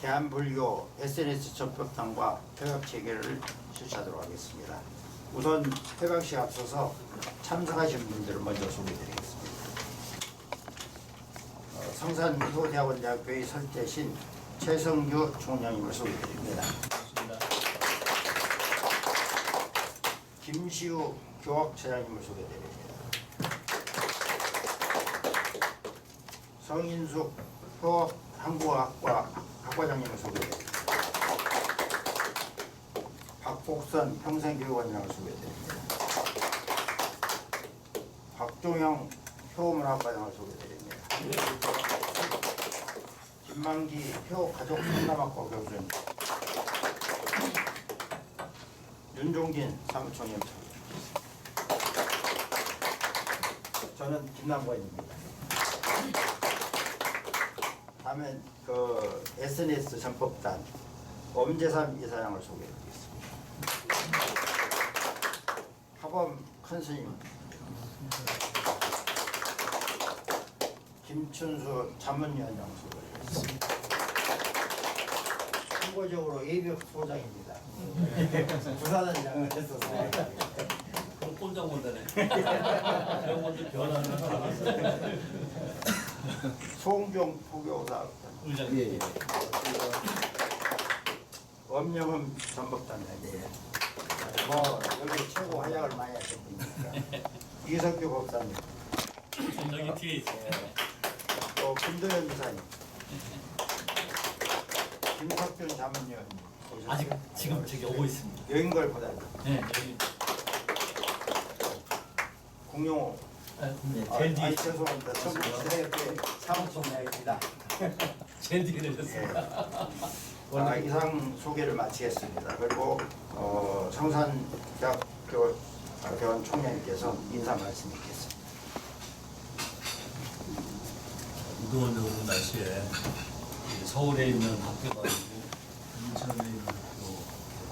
대한불교 SNS 접촉단과 협약 체계를 실시하도록 하겠습니다. 우선 협약식에 앞서서 참석하신 분들을 먼저 소개드리겠습니다. 어, 성산교대학원 대학교의 설대신 최성규 총장님을 소개드립니다. 김시우 교학처장님을 소개드립니다. 성인숙 효한국어학과 학과장님을 소개드립니다. 박복선 평생교육원장을 소개드립니다. 박종영 효문학과장을 소개드립니다. 김만기 효가족 상담학과 교수님 윤종진 사무총장 저는 김남권입니다. 다음엔 그 SNS 전법단 엄재삼 이사장을 소개해드리겠습니다. 하범 큰 스님 김춘수 자문위원장 소개해드리겠습니다. 참고적으로 예비역 소장입니다. 부사단 장을 했어서 그럼 꼼짝 못하네. 그런 것도 변하는 사람. 송종 포 교사 의장님. 엄영흠 전법단장이에요. 뭐 여기 최고 활약을 많이 하신 분이니까 이석규 법사님, 여기 뒤에 있어요. 또 김도현 이사님, 김석준 자문위원님 오셨어요. 아직 지금 저기 오고 있습니다. 여인걸 보다님, 네, 여기. 공용호 네, 아, 제일 뒤에 있어요. 죄송합니다. 청주시대학교 사무총장입니다. 제일 뒤에 내셨습니다. 아, 이상 소개를 마치겠습니다. 그리고 어, 성산대학교 아, 대원 총장님께서 인사 말씀 드리겠습니다. 무더운 여름 날씨에 이 서울에 있는 학교가 아니고 인천에 있는 학교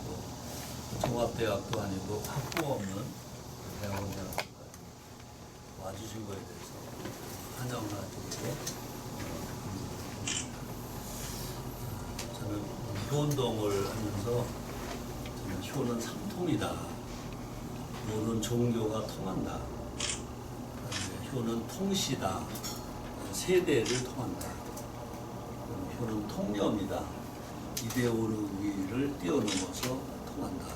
또 종합대학도 아니고 학부가 없는 대학원 대학교까지 와주신 거에 대해서 환영을 하고 저는 효운동을 하면서 저는 효는 삼통이다. 모든 종교가 통한다. 효는 통시다. 세대를 통한다. 효는 통념이다. 이데올로기를 뛰어넘어서 통한다.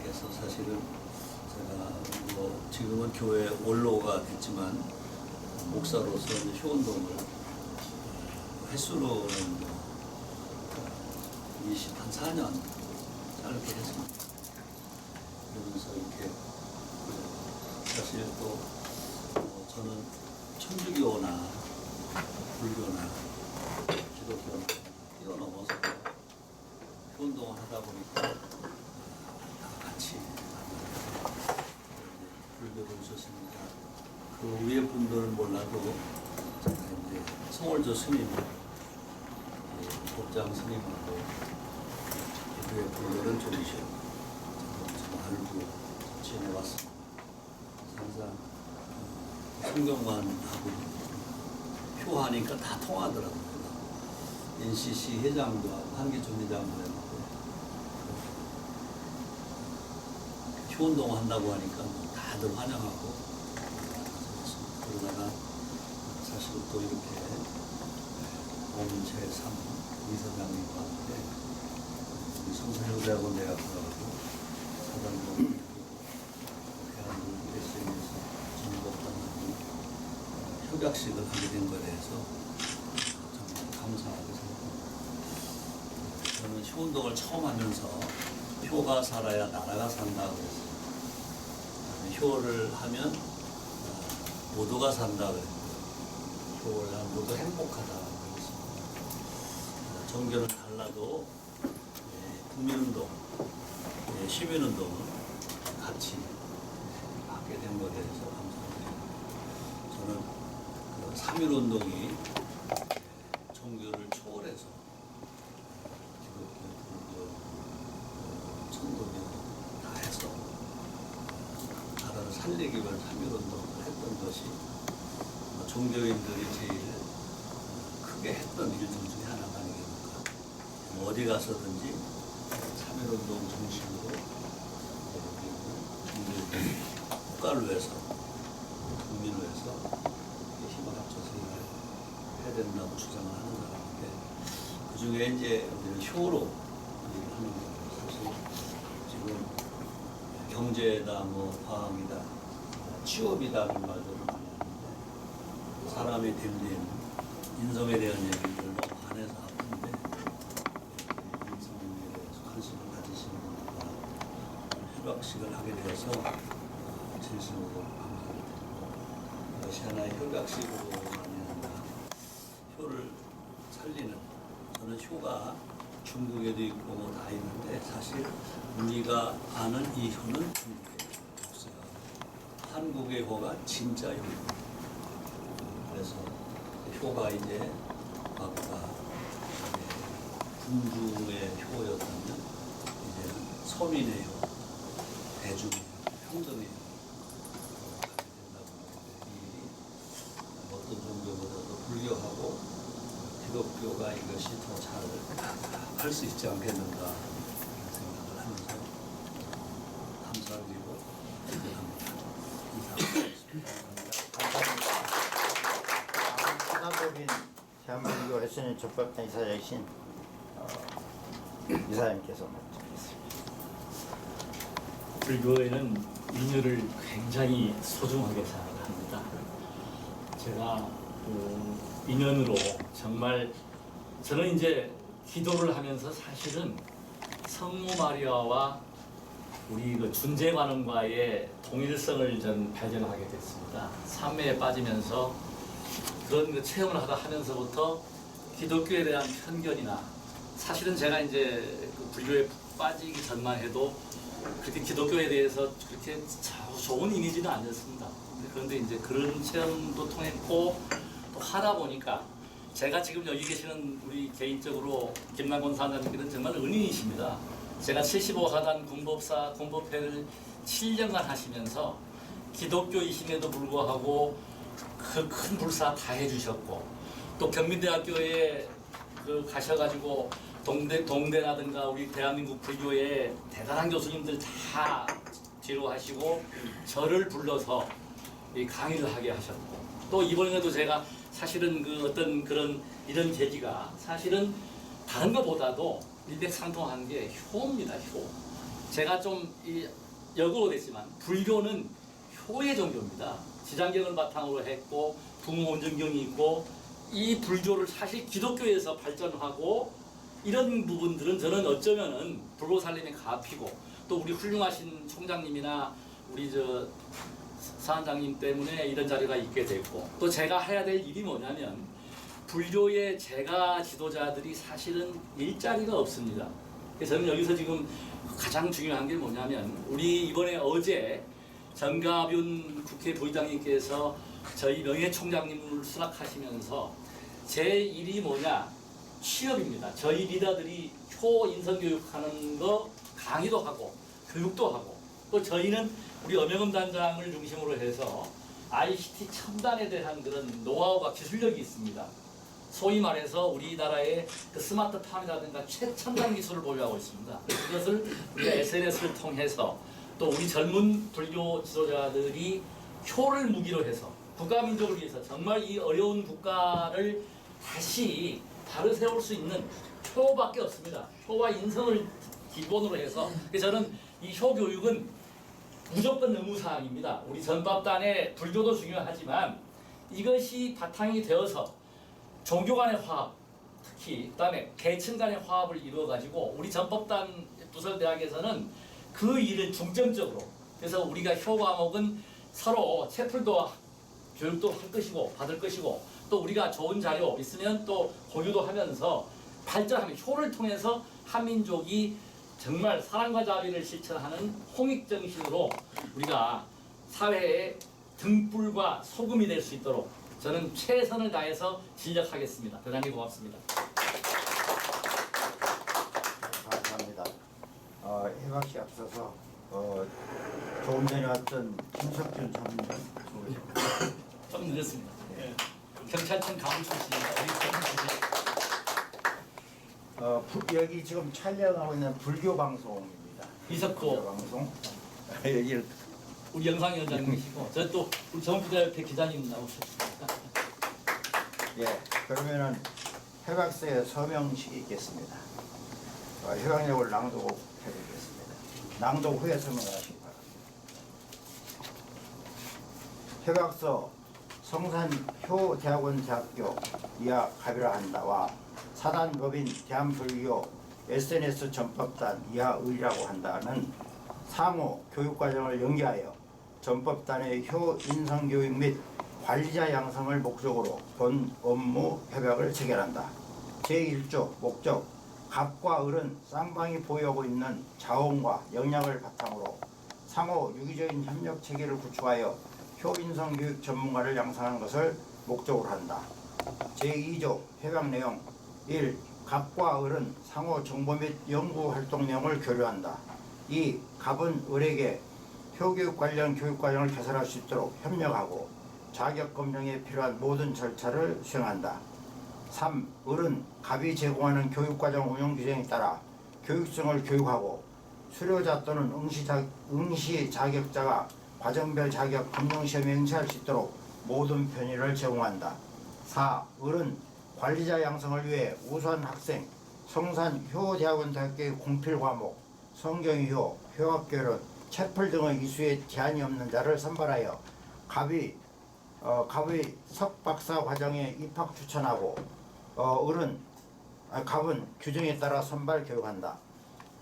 그래서 사실은 제가 뭐 지금은 교회 원로가 됐지만 목사로서 효운동을 횟수로는 뭐 20, 한 4년 짧게 했습니다. 그러면서 이렇게 사실 또 어, 저는 천주교나 불교나 기독교나 뛰어넘어서 운동을 하다 보니까 다 같이 만나서 불교를 오셨으니까 그 위에 분들은 몰라도 제가 이제 성월조 스님 예, 법장 스님하고 교회 분들은 좀 이제 좀 알고 지내왔습니다. 항상 어, 성경만 하고 효하니까 다 통하더라고요. NCC 회장도 하고 한기총 회장도 해놓고 효운동 한다고 하니까 뭐 다들 환영하고 그러다가 사실 또 이렇게 엄채삼 이사장님과 함께 우리 성산여대학원 대학교하고 사단도 대한민국 SN에서 전국단하고 협약식을 하게 된 것에 대해서 정말 감사하게 생각합니다. 저는 효운동을 처음 하면서 효가 살아야 나라가 산다고. 그다음에 효를 하면 어, 모두가 산다 그랬고요. 효를 하면 모두 행복하다 그랬습니다. 어, 종교는 달라도 예, 국민운동, 예, 시민운동은 같이 예, 하게 된 것에 대해서 감사드립니다. 저는 그 3.1 운동이 종교를 초월해서 기독교, 불교, 어, 천도교 다 해서 나라를 살리기 위한 3.1운동을 했던 것이 어, 종교인들이 제일 크게 했던 일들 중에 하나가 아니겠는가 어디 가서든지 참여 운동 그리고 국가를 위해서 국민을 위해서 힘을 합쳐서 일을 해야 된다고 주장을 하는 사람인데 그 중에 이제 우리는 효로 일을 하는 거예요. 사실 지금 경제다 뭐 과학이다 취업이다는 말들을 많이 하는데 사람의 됨됨 인성에 대한 얘기를 너무 안 해서 아픈데 이렇게 인성에 대해서 관심을 가지시는 분들과 협약식을 어, 진심으로 감사를 드리고 이것이 하나의 협약식으로만이 아니라 효를 살리는 저는 효가 중국에도 있고 뭐 다 있는데 사실 우리가 아는 이 효는 중국에 없어요. 한국의 효가 진짜 효입니다. 그래서 효가 이제 아까 군주의 효였다면 이제는 서민의 효, 대중의 가게 된다고 하는데 이 어떤 종교보다도 불교하고 기독교가 이것이 더 잘 할 수 있지 않겠는가 생각을 하면서 감사드리고. 신한법인 대한민국 접박단 이사장이신 어, 이사장님께서 말씀하겠습니다. 불교에는 인연을 굉장히 소중하게 생각합니다. 제가 그 인연으로 정말 저는 이제 기도를 하면서 사실은 성모 마리아와 우리 그 준재관원과의 동일성을 전 발견하게 됐습니다. 삼매에 빠지면서 그런 그 체험을 하다 하면서부터 기독교에 대한 편견이나 사실은 제가 이제 그 불교에 빠지기 전만 해도 그렇게 기독교에 대해서 그렇게 자- 좋은 이미지는 아니었습니다. 그런데 이제 그런 체험도 통했고 또 하다 보니까 제가 지금 여기 계시는 우리 개인적으로 김남곤 사장님께는 정말 은인이십니다. 제가 75하단 공법사 공법회를 7년간 하시면서 기독교이심에도 불구하고 그 큰 불사 다 해주셨고 또 경민대학교에 그 가셔가지고 동대 동대라든가 우리 대한민국 불교의 대단한 교수님들 다 뒤로 하시고 저를 불러서 이 강의를 하게 하셨고 또 이번에도 제가 사실은 그 어떤 그런 이런 계기가 사실은 다른 것보다도 일맥상통한 게 효입니다 효. 제가 좀 이 역으로 됐지만 불교는 효의 종교입니다. 지장경을 바탕으로 했고 부모 온정경이 있고 이 불교를 사실 기독교에서 발전하고 이런 부분들은 저는 어쩌면은 불교 살림의 가피고 또 우리 훌륭하신 총장님이나 우리 저 사안장님 때문에 이런 자리가 있게 됐고 또 제가 해야 될 일이 뭐냐면 불교의 제가 지도자들이 사실은 일자리가 없습니다. 그래서 저는 여기서 지금 가장 중요한 게 뭐냐면 우리 이번에 어제 정가윤 국회 부의장님께서 저희 명예총장님을 수락하시면서 제 일이 뭐냐 취업입니다. 저희 리더들이 효 인성 교육하는 거 강의도 하고 교육도 하고 또 저희는 우리 엄영음 단장을 중심으로 해서 ICT 첨단에 대한 그런 노하우가 기술력이 있습니다. 소위 말해서 우리나라의 그 스마트팜이라든가 최첨단 기술을 보유하고 있습니다. 그것을 우리가 SNS를 통해서 또 우리 젊은 불교 지도자들이 효를 무기로 해서 국가민족을 위해서 정말 이 어려운 국가를 다시 바로 세울 수 있는 효밖에 없습니다. 효와 인성을 기본으로 해서 저는 이 효 교육은 무조건 의무사항입니다. 우리 전법단의 불교도 중요하지만 이것이 바탕이 되어서 종교 간의 화합, 특히 그다음에 계층 간의 화합을 이루어 가지고 우리 전법단 부설대학에서는 그 일을 중점적으로 그래서 우리가 효 과목은 서로 채플도 교육도 할 것이고 받을 것이고 또 우리가 좋은 자료 있으면 또 공유도 하면서 발전하는 효를 통해서 한민족이 정말 사랑과 자비를 실천하는 홍익 정신으로 우리가 사회의 등불과 소금이 될 수 있도록 저는 최선을 다해서 진력하겠습니다. 대단히 고맙습니다. 감사합니다. 어, 해박 씨 앞서서 어, 조금 전에 왔던 김석준 전문가 소개합니다. 좀 늦었습니다. 예. 경찰청 가문 출신입니다. 우리 경찰 출신. 어, 부- 여기 지금 촬영하고 있는 불교 방송입니다. 불교 이석호 방송. 여기를 우리 영상위원장님이시고 저 또 우리 정부대협회 기자님 나오셨습니다. 예, 그러면은 해박서의 서명식이 있겠습니다. 어, 해방력을 낭독해드리겠습니다. 낭독 후에 서명하시기 바랍니다. 해박서 성산효 대학원 대학교 이하 가비라 한다와 사단법인 대한불교 SNS 전법단 이하 의라고 한다는 상호 교육과정을 연계하여 전법단의 효 인성교육 및 관리자 양성을 목적으로 본 업무 협약을 체결한다. 제1조 목적 갑과 을은 쌍방이 보유하고 있는 자원과 역량을 바탕으로 상호 유기적인 협력 체계를 구축하여 효인성 교육 전문가를 양성하는 것을 목적으로 한다. 제2조 협약 내용 1. 갑과 을은 상호 정보 및 연구 활동 내용을 교류한다. 2. 갑은 을에게 효교육 관련 교육 과정을 개설할 수 있도록 협력하고 자격 검증에 필요한 모든 절차를 수행한다. 3. 을은 갑이 제공하는 교육과정 운영 규정에 따라 교육생을 교육하고 수료자 또는 응시, 자, 응시 자격자가 과정별 자격 검정 시험에 응시할 수 있도록 모든 편의를 제공한다. 4. 을은 관리자 양성을 위해 우수한 학생, 성산 효대학원 대학교의 공필 과목, 성경유효, 효학교련, 채플 등의 이수에 제한이 없는 자를 선발하여 갑이 어, 갑의 석박사 과정에 입학 추천하고 어, 을은 아, 갑은 규정에 따라 선발 교육한다.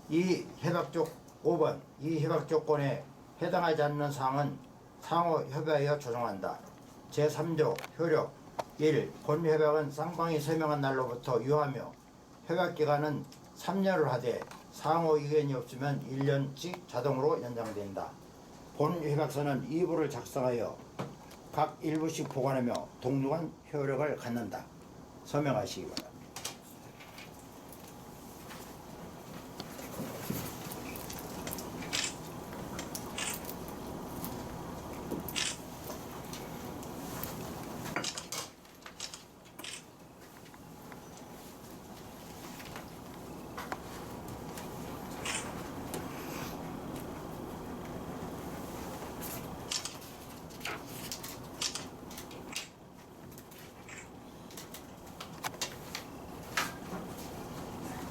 이 협약조 5번 이 협약 조건에 해당하지 않는 사항은 상호 협약하여 조정한다. 제3조 효력 1. 본 협약은 쌍방이 서명한 날로부터 유하며 협약 기간은 3년을 하되 상호 의견이 없으면 1년씩 자동으로 연장된다. 본 협약서는 2부를 작성하여 각 일부씩 보관하며 동등한 효력을 갖는다. 서명하시기 바랍니다.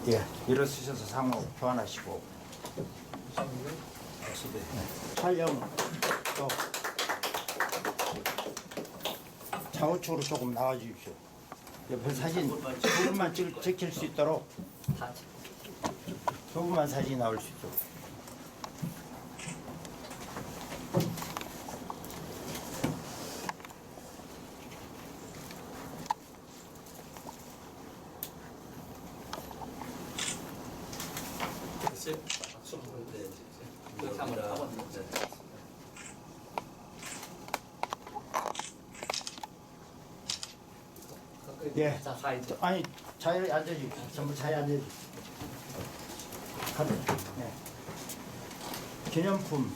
예, 일어서셔서 상호 교환하시고 박수대. 촬영 또 좌우측으로 조금 나와 주십시오. 옆에 사진 두 분만 찍, 찍힐 수 있도록 분만 사진 나올 수 있도록. 됐어요? 박수. 네. 그렇게 한번 하거든요. 네. 예. 자 사이즈. 아니 자리에 앉아주십시오. 전부 자리에 앉아주십시오. 카드. 네. 기념품.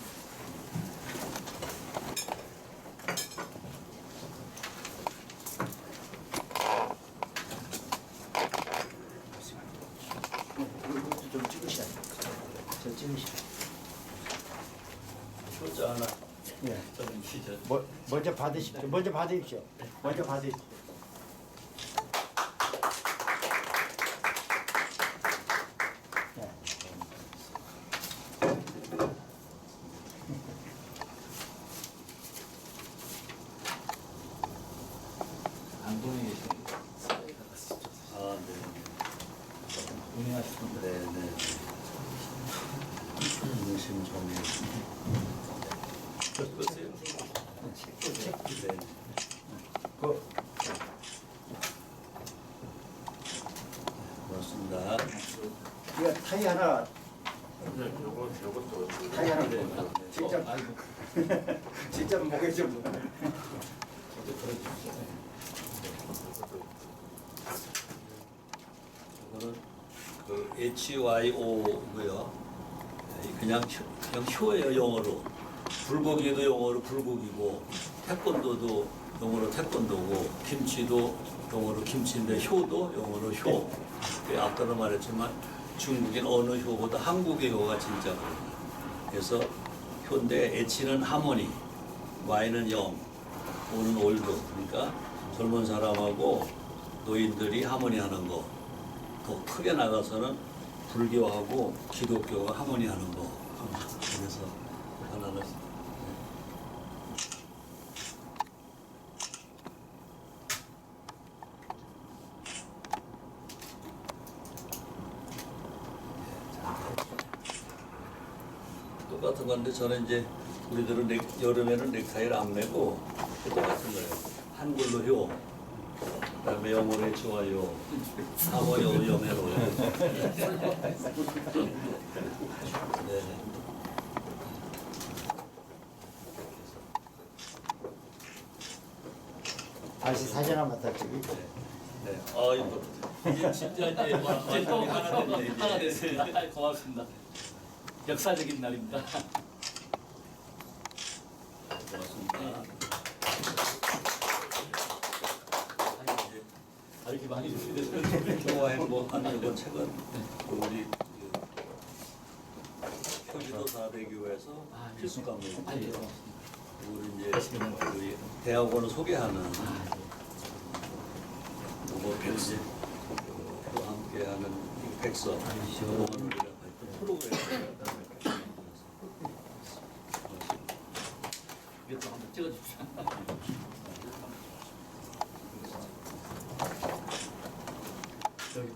이것도 좀 찍으셔야 돼요. 저 찍으시죠. 효자 하나. 예. 저는 시절. 뭐, 먼저 받으십시오. 먼저 받으십시오. 먼저 받으십시오. 네. 안동에 계십니다. 아, 네. 운행하시는 네, 네. 중심 정리. 끝이요? 네. 그, 고맙습니다. 이거 타이 하나, 네, 요거 요것도 타이 하나. 네, 뭐, 네. 직접, 아이고. 직접 목에 좀. 이거는 그 HYO고요. 그냥 효, 그냥 효예요 영어로. 불고기도 영어로 불고기고 태권도도 영어로 태권도고 김치도 영어로 김치인데 효도 영어로 효. 그 아까도 말했지만 중국인 어느 효보다 한국의 효가 진짜 많아요. 그래서 효인데 H는 하모니, Y는 영, O는 올드. 그러니까 젊은 사람하고 노인들이 하모니 하는 거. 더 크게 나가서는 불교하고 기독교가 하모니 하는 거. 그래서 하나는 건데 저는 이제 우리들은 넥, 여름에는 넥타이를 안 매고 똑같은 거예요. 한글로 효, 그다음에 영어로 좋아요, 사모요 염해로. 네. 다시 사진 한번 더 찍기. 네. 아 이거 이제 진짜 이제 완전히 하나 됐네. 하나 됐습니다. 아, 고맙습니다. 역사적인 날입니다. 아, 이렇게 많이 주시는데 교와 행복하는 이번 책은 우리 그 표지도 4대교에서 아, 예. 필수 과목이에요. 아, 예, 고맙습니다. 우리 이제 하시면 우리 대학원을 소개하는 아, 뭐 백세 또 함께하는 이 백서 영원을 했던 프로그램. 이것도 한번 찍어주십시오. 여기.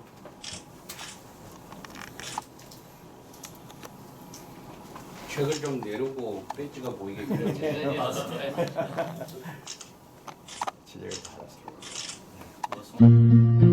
책을 좀 내려고 배지가 보이게 그래. 네, 네, 맞습니다. 지적을 받았습니다. 고맙습니다.